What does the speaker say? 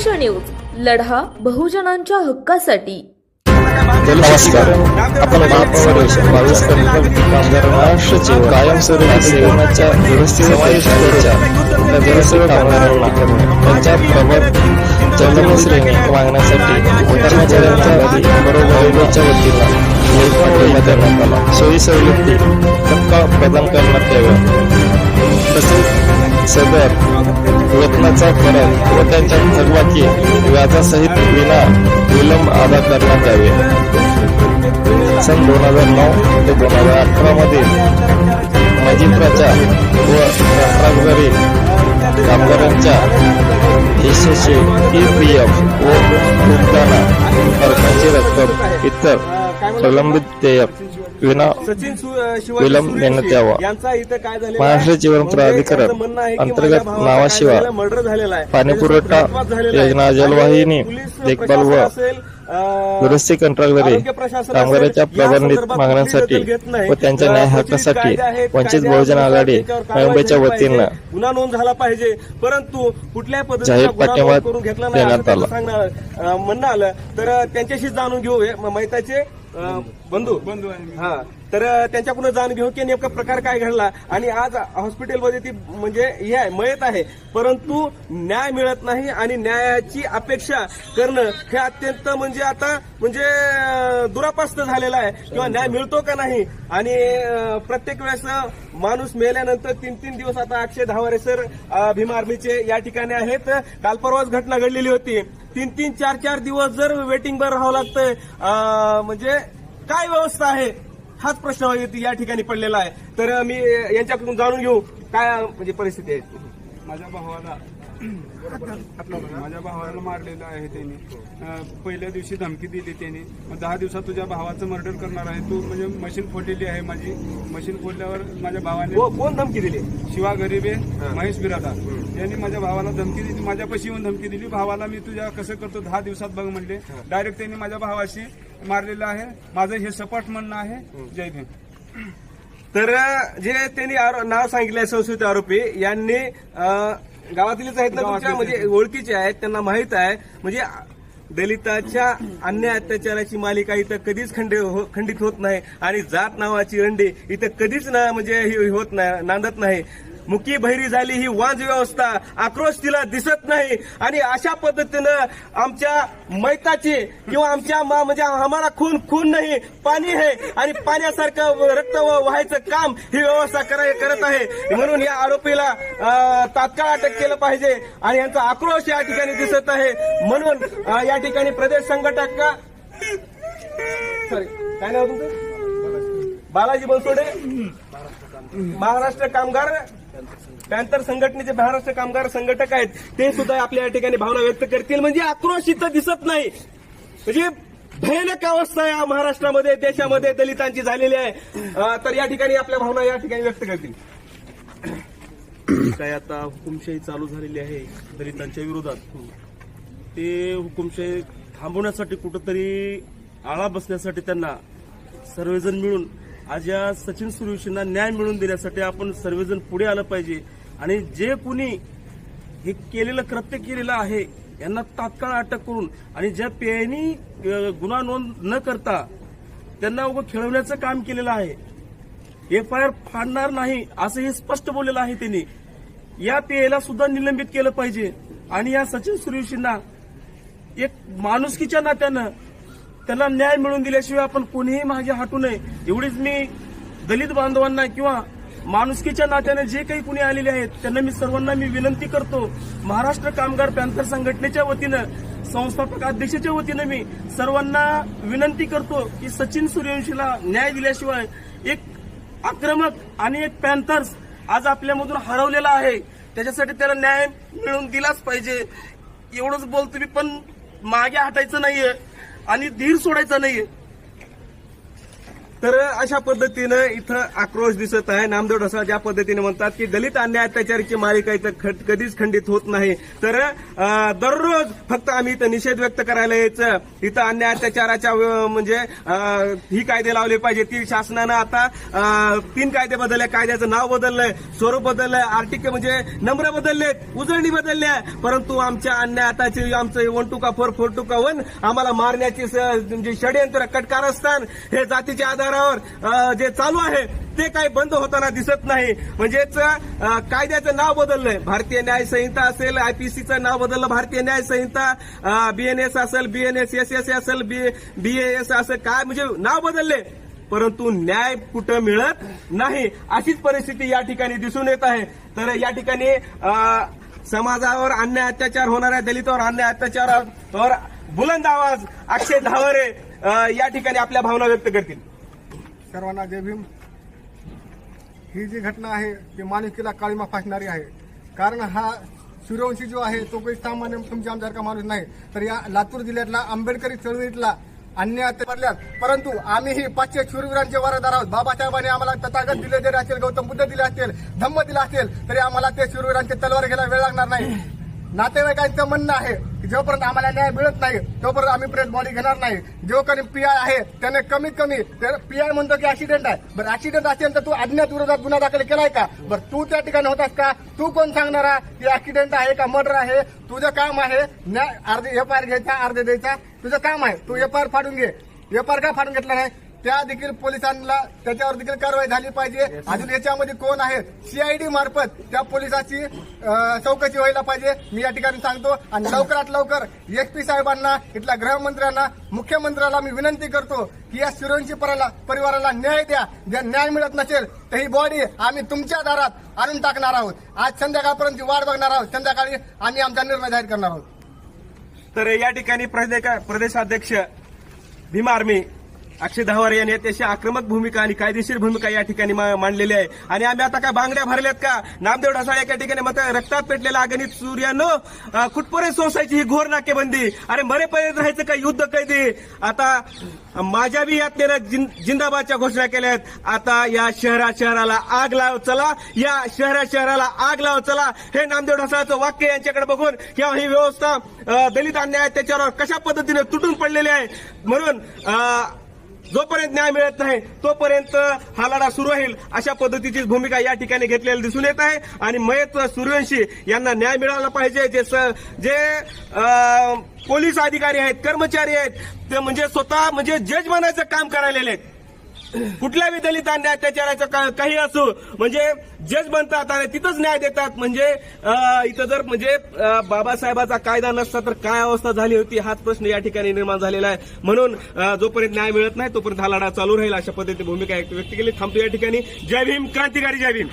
संघर्ष न्यूज लढा बहुजनांच्या हक्कासाठी. नमस्कार. आपण महापौर बावीस कामगार महाराष्ट्राचे कायमस्वरूपी सेवनाच्या समावेश जनसेवा कामगारांना त्यांच्या प्रबळ जन्म मागण्यासाठी कर्मचाऱ्यांच्या बरोबरीच्या वतीनं निर्माण करण्यात आला प्रदान करण्यात याव्या तसेच सदर वेतनाचा करार व त्यांच्या थकबाकी व्याजासहित विना विलंब अदा करण्यात यावे. सन दोन हजार नऊ ते दोन हजार अठरा मध्ये मजित्राच्या व कंत्राटदारी कामगारांच्या हिस्सेचे ई पी एफ व भुगताना फरकाची रक्कम इतर प्रलंबित देयक विना सचिन विलंब देण्यात यावा. महाराष्ट्र? जीवन म्हणजे प्राधिकरण अंतर्गत नावाशिवाय पाणी पुरवठा. योजना, जलवाहिनी, देखभाल व दुरुस्ती कंत्राटदारी कामगारांच्या संदर्भात मागण्यांसाठी. व त्यांच्या न्याय हक्कासाठी वंचित बहुजन आघाडी मुंबईच्या वतीनं गुन्हा नोंद झाला पाहिजे परंतु कुठल्याही करून घेतला नाही आला. म्हणणं आलं तर त्यांच्याशी जाणून घेऊ मैताचे 嗯，温度。哈 तर त्यांच्याकडून जाण घेऊ की नेमका प्रकार काय घडला. आणि आज हॉस्पिटलमध्ये ती म्हणजे हे आहे मयत आहे. परंतु न्याय मिळत नाही आणि न्यायाची अपेक्षा करणं हे अत्यंत म्हणजे आता म्हणजे दुरापास्त झालेलं आहे. किंवा न्याय मिळतो का नाही? आणि प्रत्येक वेळेस माणूस मेल्यानंतर तीन तीन दिवस आता अक्षय धावारे सर भीम आर्मीचे या ठिकाणी आहेत. काल परवाच घटना घडलेली होती. तीन तीन चार चार दिवस जर वेटिंगवर राहावं लागतंय म्हणजे काय व्यवस्था आहे? हाच प्रश्न या ठिकाणी पडलेला आहे. तर मी यांच्याकडून जाणून घेऊ काय म्हणजे परिस्थिती आहे. माझ्या भावाला माझ्या भावाला मारलेलं आहे त्यांनी. पहिल्या दिवशी धमकी दिली त्यांनी. मग दहा दिवसात तुझ्या भावाचं मर्डर करणार आहे. तू म्हणजे मशीन फोडलेली आहे माझी. मशीन फोडल्यावर माझ्या भावाने कोण धमकी दिली? शिवा गरीबे महेश बिरादा यांनी माझ्या भावाला धमकी दिली. माझ्यापाशी येऊन धमकी दिली. भावाला मी तुझ्या कसं करतो दहा दिवसात बघ म्हणले. डायरेक्ट त्यांनी माझ्या भावाशी मारलेलं आहे. माझं हे सपाट म्हणणं आहे. जय भीम. तर जे त्यांनी नाव सांगितलंय संशयित आरोपी यांनी गावातीलच आहेत ना तुमच्या? म्हणजे ओळखीचे आहेत त्यांना माहीत आहे. म्हणजे दलिताच्या अन्याय अत्याचाराची मालिका इथं कधीच खंड हो- खंडित होत नाही. आणि जात नावाची रंडी इथं कधीच ना म्हणजे ही होत नाही नांदत नाही. मुकी बहिरी झाली ही वांज व्यवस्था. आक्रोश तिला दिसत नाही. आणि अशा पद्धतीनं आमच्या मैताची किंवा आमच्या मा- म्हणजे आम्हाला खून खून नाही. पाणी आहे. आणि पाण्यासारखं रक्त व- व्हायचं काम ही व्यवस्था कराय करत आहे. म्हणून या आरोपीला तात्काळ अटक केलं पाहिजे. आणि यांचा आक्रोश या ठिकाणी दिसत आहे. म्हणून या ठिकाणी प्रदेश संघटक का सॉरी काय नाव तुमचं बालाजी बनसोडे. महाराष्ट्र कामगार. पॅन्थर संघटनेचे महाराष्ट्र कामगार संघटक आहेत. ते सुद्धा आपल्या या ठिकाणी भावना व्यक्त करतील. म्हणजे आक्रोश इथं दिसत नाही. म्हणजे भयानक अवस्था या महाराष्ट्रामध्ये देशामध्ये दलितांची झालेली आहे. तर या ठिकाणी आपल्या भावना या ठिकाणी व्यक्त करतील. काय आता हुकुमशाही चालू झालेली आहे दलितांच्या विरोधात. ते हुकुमशाही थांबवण्यासाठी कुठंतरी आळा बसण्यासाठी त्यांना सर्वजण मिळून आज या सचिन सुरवशींना न्याय मिळवून देण्यासाठी आपण सर्वजण पुढे आलं पाहिजे. आणि जे कुणी हे केलेलं कृत्य केलेलं आहे यांना तात्काळ अटक करून आणि ज्या पेयांनी गुन्हा नोंद न करता त्यांना उभं खेळवण्याचं काम केलेलं आहे. एफ आय आर फाडणार नाही असं हे स्पष्ट बोललेलं आहे त्यांनी. या पेयला सुद्धा निलंबित केलं पाहिजे. आणि या सचिन सुरवशींना एक माणुसकीच्या नात्यानं त्यांना न्याय मिळवून दिल्याशिवाय आपण कोणीही मागे हटू नये. एवढीच मी दलित बांधवांना किंवा माणुसकीच्या नात्याने जे काही कुणी आलेले आहेत त्यांना मी सर्वांना मी विनंती करतो. महाराष्ट्र कामगार पॅन्थर संघटनेच्या वतीनं संस्थापक अध्यक्षाच्या वतीनं मी सर्वांना विनंती करतो की सचिन सूर्यवंशीला न्याय दिल्याशिवाय एक आक्रमक आणि एक पॅन्थर्स आज आपल्यामधून हरवलेला आहे. त्याच्यासाठी त्याला न्याय मिळवून दिलाच पाहिजे. एवढंच बोलतो मी पण मागे हटायचं नाहीये. आणि धीर सोडायचा नाहीये. तर अशा पद्धतीनं इथं आक्रोश दिसत आहे. नामदेव ढसाळ ज्या पद्धतीने म्हणतात की दलित अन्याय अत्याचाराची मालिका इथं खट- कधीच खंडित होत नाही. तर दररोज फक्त आम्ही इथं निषेध व्यक्त करायला यायचं. इथं अन्याय अत्याचाराच्या म्हणजे ही कायदे लावले पाहिजे ती शासनानं आता तीन कायदे बदलले. कायद्याचं नाव बदललंय स्वरूप बदललंय आर्टिकल म्हणजे नंबर बदललेत उजळणी बदलल्या. परंतु आमच्या अन्याय आताची आमचं वन टू का फोर फोर टू का वन आम्हाला मारण्याची म्हणजे षडयंत्र कटकारस्थान हे जातीच्या आधारावर जे चालू आहे ते काही बंद होताना दिसत नाही. म्हणजेच कायद्याचं नाव बदललंय. भारतीय न्याय संहिता असेल आयपीसीचं नाव बदललं भारतीय न्याय संहिता बीएनएस असेल बीएनएस एस एस असेल बीएएस असेल काय म्हणजे नाव बदलले परंतु न्याय कुठं मिळत नाही अशीच परिस्थिती या ठिकाणी दिसून येत आहे. तर या ठिकाणी समाजावर अन्याय अत्याचार होणाऱ्या दलितावर अन्याय अत्याचारावर बुलंद आवाज अक्षय धावरे या ठिकाणी आपल्या भावना व्यक्त करतील. सर्वांना जय भीम. ही जी घटना आहे ती माणुकीला काळीमा फासणारी आहे. कारण हा सूर्यवंशी जो आहे तो काही सामान्य तुमच्या आमदारका माणूस नाही. तर या लातूर जिल्ह्यातला आंबेडकरी चळवळीतला अन्याय ते पडल्यात परंतु आम्हीही पाचशे शूरवीरांचे वारदार आहोत. बाबासाहेबांनी आम्हाला तथागत दिले जरी असेल गौतम बुद्ध दिले असतील धम्म दिला असेल तरी आम्हाला ते शूरवीरांचे तलवार घ्यायला वेळ लागणार नाही. नातेवाईकांचं म्हणणं आहे की जोपर्यंत आम्हाला न्याय मिळत नाही तोपर्यंत आम्ही प्रेस बॉडी घेणार नाही. जो कोणी पीआय आहे त्याने कमीत कमी पीआय म्हणतो की ऍक्सिडेंट आहे. बरं ऍक्सिडेंट असेल तर तू अज्ञात विरोधात गुन्हा दाखल केलाय का? बरं तू त्या ठिकाणी होतास का? तू कोण सांगणार की ऍक्सिडेंट आहे का? मर्डर आहे? तुझं काम आहे न्याय अर्धे एफ आय आर घ्यायचा अर्धे द्यायचा. तुझं काम आहे. तू एफ आय आर फाडून घे. एफ आय आर का फाडून घेतला नाही? त्या देखील पोलिसांना त्याच्यावर देखील कारवाई झाली पाहिजे. अजून याच्यामध्ये कोण आहे? सीआयडी मार्फत त्या पोलिसाची चौकशी व्हायला पाहिजे. मी या ठिकाणी सांगतो. आणि लवकरात लवकर एसपी साहेबांना इथल्या गृहमंत्र्यांना मुख्यमंत्र्याला मी विनंती करतो की या पराला परिवाराला न्याय द्या. जर न्याय मिळत नसेल तर ही बॉडी आम्ही तुमच्या दारात आणून टाकणार आहोत. आज संध्याकाळपर्यंत वाट बघणार आहोत. संध्याकाळी आम्ही आमचा निर्णय जाहीर करणार आहोत. तर या ठिकाणी प्रदेश- प्रदेशाध्यक्ष भीमा आर्मी अक्षय धावारे यांनी अतिशय आक्रमक भूमिका आणि कायदेशीर भूमिका या ठिकाणी मांडलेली आहे. आणि आम्ही आता काय बांगड्या भरल्यात का? नामदेव ढसाळ एका ठिकाणी मत रक्तात पेटलेला अगणित सूर्यानं कुठपर्यंत सोसायची ही घोर नाकेबंदी. अरे मरेपर्यंत राहायचं का युद्ध कैदी? आता माझ्या बी यातनेनं जिं- जिंदाबादच्या घोषणा केल्या आहेत आता या शहरा शहराला आग लाव चला. या शहरा शहराला आग लाव चला. हे नामदेव ढसाळचं वाक्य यांच्याकडे बघून किंवा ही व्यवस्था दलित अन्याय त्याच्यावर कशा पद्धतीने तुटून पडलेली आहे? म्हणून जोपर्यंत न्याय मिळत नाही तोपर्यंत हा लढा सुरू राहील अशा पद्धतीची भूमिका या ठिकाणी घेतलेली दिसून येत आहे. आणि मयत सूर्यवंशी यांना न्याय मिळाला पाहिजे. जे स- जे पोलीस अधिकारी आहेत कर्मचारी आहेत ते म्हणजे स्वतः म्हणजे जज बनायचं काम करायलेले आहेत. कुठल्याही दलित अन्याय अत्याचाराचं काही असो म्हणजे जज बनतात आणि तिथंच न्याय देतात. म्हणजे इथं जर म्हणजे बाबासाहेबाचा कायदा नसता तर काय अवस्था झाली होती? हाच प्रश्न या ठिकाणी निर्माण झालेला आहे. म्हणून जोपर्यंत न्याय मिळत नाही तोपर्यंत हा लढा चालू राहील अशा पद्धतीने भूमिका व्यक्त केली. थांबतो या ठिकाणी. जय भीम क्रांतिकारी जय भीम.